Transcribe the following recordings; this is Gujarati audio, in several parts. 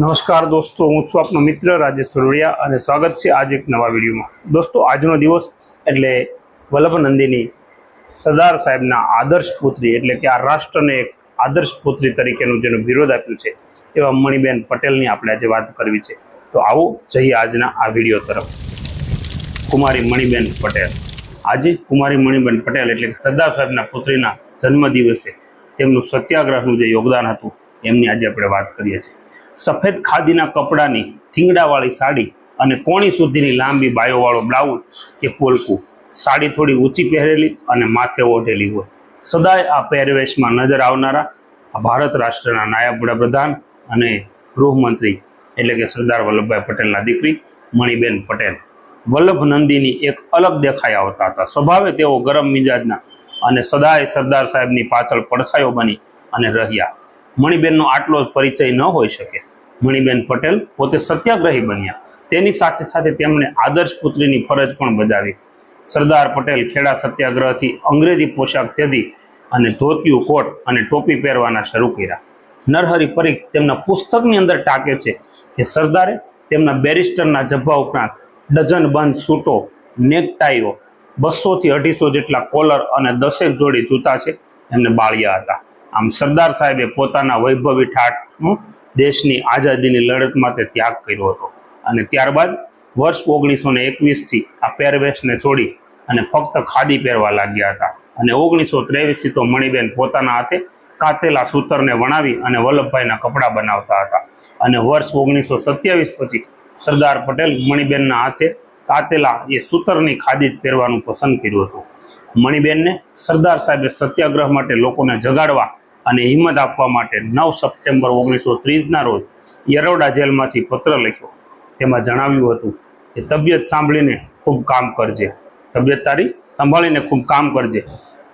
નમસ્કાર દોસ્તો, હું છું આપનો મિત્ર રાજેશ સુરવડિયા અને સ્વાગત છે આજે એક નવા વિડીયોમાં. દોસ્તો, આજનો દિવસ એટલે વલ્લભ નંદીની સરદાર સાહેબના આદર્શ પુત્રી એટલે કે આ રાષ્ટ્રને એક આદર્શ પુત્રી તરીકેનું જેનું વિરોધ આપ્યું છે, એવા મણિબેન પટેલની આપણે આજે વાત કરવી છે. તો આવો, જઈએ આજના આ વીડિયો તરફ. કુમારી મણિબેન પટેલ. આજે કુમારી મણિબેન પટેલ એટલે કે સરદાર સાહેબના પુત્રીના જન્મદિવસે તેમનું સત્યાગ્રહનું જે યોગદાન હતું એમની આજે આપણે વાત કરીએ છીએ. સફેદ ખાદીના કપડાની થીંગડાવાળી સાડી અને કોણી સુધીની લાંબી બાયોવાળો બ્લાઉઝ કે પોલકું. સાડી થોડી ઊંચી પહેરેલી અને માથે ઓઢેલી હોય. સદાય આ પહેરવેશમાં નજર આવનારા ભારત રાષ્ટ્રના નાયબ વડાપ્રધાન અને ગૃહમંત્રી એટલે કે સરદાર વલ્લભભાઈ પટેલના દીકરી મણિબેન પટેલ. વલ્લભ નંદીની એક અલગ દેખાઈ આવતા હતા. સ્વભાવે તેઓ ગરમ મિજાજના અને સદાય સરદાર સાહેબની પાછળ પડછાયો બની અને રહ્યા. મણિબેનનો આટલો જ પરિચય ન હોઈ શકે. મણિબેન પટેલ પોતે સત્યાગ્રહી બન્યા. તેની સાથે સાથે તેમણે આદર્શ પુત્રીની ફરજ પણ બજાવી. સરદાર પટેલ ખેડા સત્યાગ્રહથી અંગ્રેજી પોશાક ત્યજી અને ધોતિયું કોટ અને ટોપી પહેરવાના શરૂ કર્યા. નરહરી પરીખ તેમના પુસ્તકની અંદર ટાંકે છે કે સરદારે તેમના બેરિસ્ટરના જબ્બા ઉપરાંત ડઝન બંધ સૂટો, નેકટાઈઓ, બસોથી અઢીસો જેટલા કોલર અને દસેક જોડી જૂતા છે એમને બાળ્યા હતા. આમ સરદાર સાહેબે પોતાના વૈભવી ઠાટનું દેશની આઝાદીની લડત માટે ત્યાગ કર્યો હતો. અને ત્યારબાદ વર્ષ ઓગણીસો ને એકવીસથી આ પહેરવેશને છોડી અને ફક્ત ખાદી પહેરવા લાગ્યા હતા. અને ઓગણીસો ત્રેવીસથી તો મણિબેન પોતાના હાથે કાતેલા સૂતરને વણાવી અને વલ્લભભાઈના કપડાં બનાવતા હતા. અને વર્ષ ઓગણીસો સત્યાવીસ પછી સરદાર પટેલ મણિબેનના હાથે કાતેલા એ સૂતરની ખાદી પહેરવાનું પસંદ કર્યું હતું. મણિબેનને સરદાર સાહેબે સત્યાગ્રહ માટે લોકોને જગાડવા અને હિંમત આપવા માટે નવ સપ્ટેમ્બર ઓગણીસો ત્રીસના રોજ યરોડા જેલમાંથી પત્ર લખ્યો. તેમાં જણાવ્યું હતું કે, તબિયત સાંભળીને ખૂબ કામ કરજે. તબિયત તારી સંભાળીને ખૂબ કામ કરજે.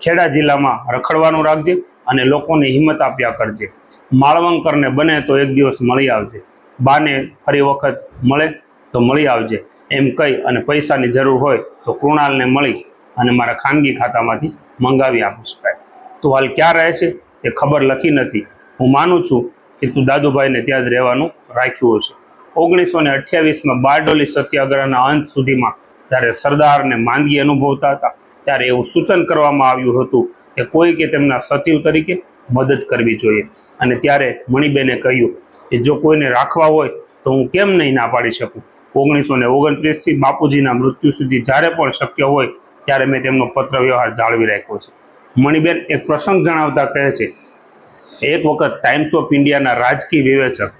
ખેડા જિલ્લામાં રખડવાનું રાખજે અને લોકોને હિંમત આપ્યા કરજે. માળવંકરને બને તો એક દિવસ મળી આવજે. બાને ફરી વખત મળે તો મળી આવજે. એમ કહી અને પૈસાની જરૂર હોય તો કૃણાલને મળી અને મારા ખાનગી ખાતામાંથી મંગાવી આપી. શકાય તું હાલ ક્યાં રહે છે? તે ખબર લખી નથી. હું માનું છું કે તું દાદુભાઈને ત્યાં જ રહેવાનું રાખ્યું હશે. ઓગણીસો ને અઠ્યાવીસમાં બારડોલી સત્યાગ્રહના અંત સુધીમાં જ્યારે સરદારને માંદગી અનુભવતા હતા, ત્યારે એવું સૂચન કરવામાં આવ્યું હતું કે કોઈ કે તેમના સચિવ તરીકે મદદ કરવી જોઈએ. અને ત્યારે મણિબેને કહ્યું કે જો કોઈને રાખવા હોય તો હું કેમ નહીં ના પાડી શકું? ઓગણીસો ને ઓગણત્રીસથી બાપુજીના મૃત્યુ સુધી જ્યારે પણ શક્ય હોય, ત્યારે મેં તેમનો પત્ર વ્યવહાર જાળવી રાખ્યો છે. મણિબેન એક પ્રસંગ જણાવતા કહે છે. એક વખત ટાઈમ્સ ઓફ ઇન્ડિયાના રાજકીય વિવેચક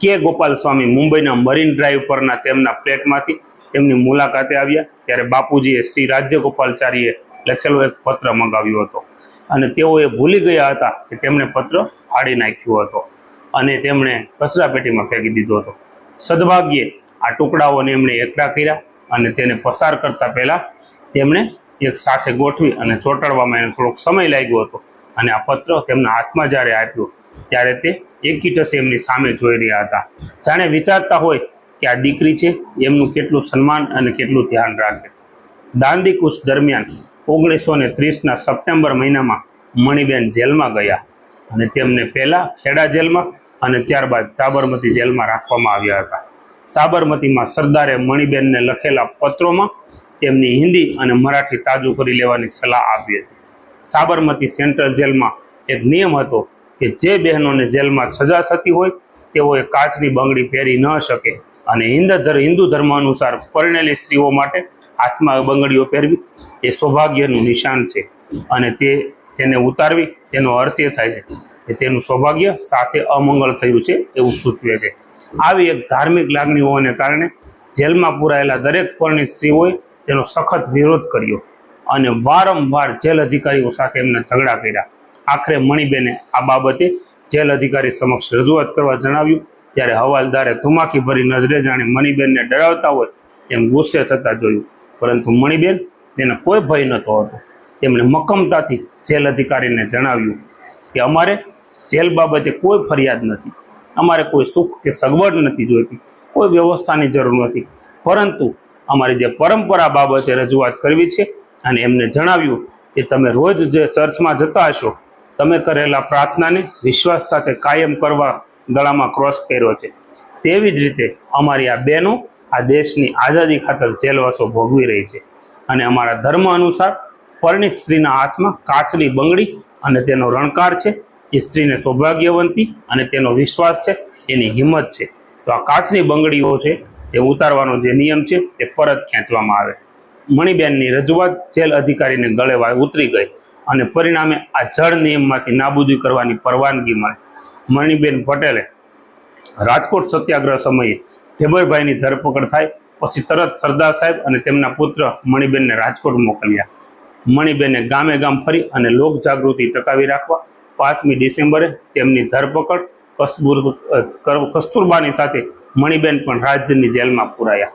કે ગોપાલ સ્વામી મુંબઈના મરીન ડ્રાઈવ પરના તેમના ફ્લેટમાંથી તેમની મુલાકાતે આવ્યા. ત્યારે બાપુજીએ શ્રી રાજ્યગોપાલચારીએ લખેલો એક પત્ર મંગાવ્યો હતો. અને તેઓ એ ભૂલી ગયા હતા કે તેમણે પત્ર ફાડી નાખ્યો હતો અને તેમણે કચરાપેટીમાં ફેંકી દીધો હતો. સદભાગ્યે આ ટુકડાઓને એમણે એકઠા કર્યા અને તેને પસાર કરતા પહેલાં તેમણે એક સાથે ગોઠવી અને ચોંટાડવામાં એને થોડોક સમય લાગ્યો હતો. અને આ પત્ર તેમના હાથમાં જ્યારે આપ્યો, ત્યારે તે એકીટસે એમની સામે જોઈ રહ્યા હતા. જાણે વિચારતા હોય કે આ દીકરી છે, એમનું કેટલું સન્માન અને કેટલું ધ્યાન રાખે. દાંડી કૂચ દરમિયાન ઓગણીસો ને ત્રીસના સપ્ટેમ્બર મહિનામાં મણિબેન જેલમાં ગયા અને તેમને પહેલાં ખેડા જેલમાં અને ત્યારબાદ સાબરમતી જેલમાં રાખવામાં આવ્યા હતા. સાબરમતીમાં સરદારે મણિબેનને લખેલા પત્રોમાં તેમની હિન્દી અને મરાઠી તાજુ કરી લેવાની સલાહ આપી હતી. સાબરમતી સેન્ટ્રલ જેલમાં એક નિયમ હતો કે જે બહેનોને જેલમાં સજા થતી હોય, તેઓએ કાચની બંગડી પહેરી ન શકે અને હિન્દ હિન્દુ ધર્મ અનુસાર પરણેલી સ્ત્રીઓ માટે હાથમાં બંગડીઓ પહેરવી, એ સૌભાગ્યનું નિશાન છે અને તે તેને ઉતારવી, તેનો અર્થ એ થાય છે કે તેનું સૌભાગ્ય સાથે અમંગળ થયું છે એવું સૂચવે છે. આવી એક ધાર્મિક લાગણી હોવાને કારણે જેલમાં પૂરાયેલા દરેક પરણિત સ્ત્રીઓએ તેનો સખત વિરોધ કર્યો અને વારંવાર જેલ અધિકારીઓ સાથે એમના ઝઘડા કર્યા. આખરે મણિબેને આ બાબતે જેલ અધિકારી સમક્ષ રજૂઆત કરવા જણાવ્યું. ત્યારે હવાલદારે ધુમાકી ભરી નજરે જાણે મણિબેનને ડરાવતા હોય એમ ગુસ્સે થતા જોયું. પરંતુ મણિબેન તેને કોઈ ભય નહોતો હતો. તેમણે મક્કમતાથી જેલ અધિકારીને જણાવ્યું કે અમારે જેલ બાબતે કોઈ ફરિયાદ નથી. અમારે કોઈ સુખ કે સગવડ નથી જોઈતી. કોઈ વ્યવસ્થાની જરૂર નથી. પરંતુ અમારી જે પરંપરા બાબતે રજૂઆત કરવી છે અને એમને જણાવ્યું કે તમે રોજ જે ચર્ચમાં જતા હશો, તમે કરેલા પ્રાર્થનાને વિશ્વાસ સાથે કાયમ કરવા ગળામાં ક્રોસ પહેર્યો છે. તેવી જ રીતે અમારી આ બહેનો આ દેશની આઝાદી ખાતર જેલવાસો ભોગવી રહી છે અને અમારા ધર્મ અનુસાર પરણિત સ્ત્રીના હાથમાં કાચની બંગડી અને તેનો રણકાર છે. એ સ્ત્રીને સૌભાગ્યવંતી અને તેનો વિશ્વાસ છે, એની હિંમત છે. તો આ કાચની બંગડીઓ છે તે ઉતારવાનો જે નિયમ છે તે પરત ખેંચવામાં આવે. મણિબેનની રજૂઆત જેલ અધિકારીને ગળે ઉતરી ગઈ અને પરિણામે આ જળ નિયમમાંથી નાબૂદી કરવાની પરવાનગી મળે. મણિબેન પટેલે રાજકોટ સત્યાગ્રહ સમયે ઢેબરભાઈની ધરપકડ થાય, પછી તરત સરદાર સાહેબ અને તેમના પુત્ર મણિબેનને રાજકોટ મોકલ્યા. મણિબેને ગામે ગામ ફરી અને લોક જાગૃતિ ટકાવી રાખવા, પાંચમી ડિસેમ્બરે તેમની ધરપકડ કસ્તુરબાની સાથે મણિબેન પણ રાજ્યની જેલમાં પુરાયા.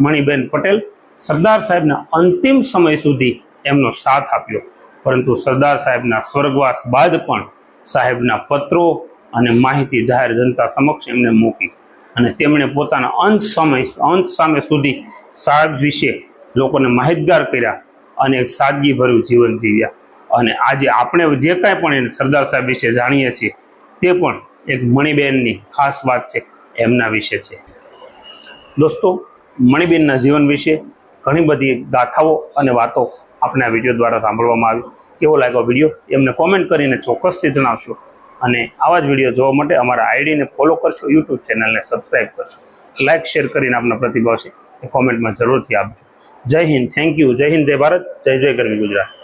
મણિબેન પટેલ સરદાર સાહેબના અંતિમ સમય સુધી એમનો સાથ આપ્યો. પરંતુ સરદાર સાહેબના સ્વર્ગવાસ બાદ પણ સાહેબના પત્રો અને માહિતી જાહેર જનતા સમક્ષ એમને મૂકી. અને તેમણે પોતાના અંત સમય, અંત સામે સુધી સાહેબ વિશે લોકોને માહિતગાર કર્યા અને એક સાદગીભર્યું જીવન જીવ્યા. અને આજે આપણે જે કાંઈ પણ સરદાર સાહેબ વિશે જાણીએ છીએ, તે પણ એક મણિબેનની ખાસ વાત છે. એમના વિશે છે. દોસ્તો, મણિબેનના જીવન વિશે ઘણી બધી ગાથાઓ અને વાતો આપણે આ વીડિયો દ્વારા સાંભળવામાં આવી. કેવો લાગ્યો વીડિયો? એમને કોમેન્ટ કરીને ચોક્કસથી જણાવશો. અને આવા જ વીડિયો જોવા માટે અમારા આઈડીને ફોલો કરશો યુટ્યુબ ચેનલને સબસ્ક્રાઈબ કરશો. લાઇક શેર કરીને આપના પ્રતિભાવ છે એ કોમેન્ટમાં જરૂરથી આપજો. જય હિન્દ થેન્ક યુ જય હિન્દ, જય ભારત. જય જય ગરવી ગુજરાત.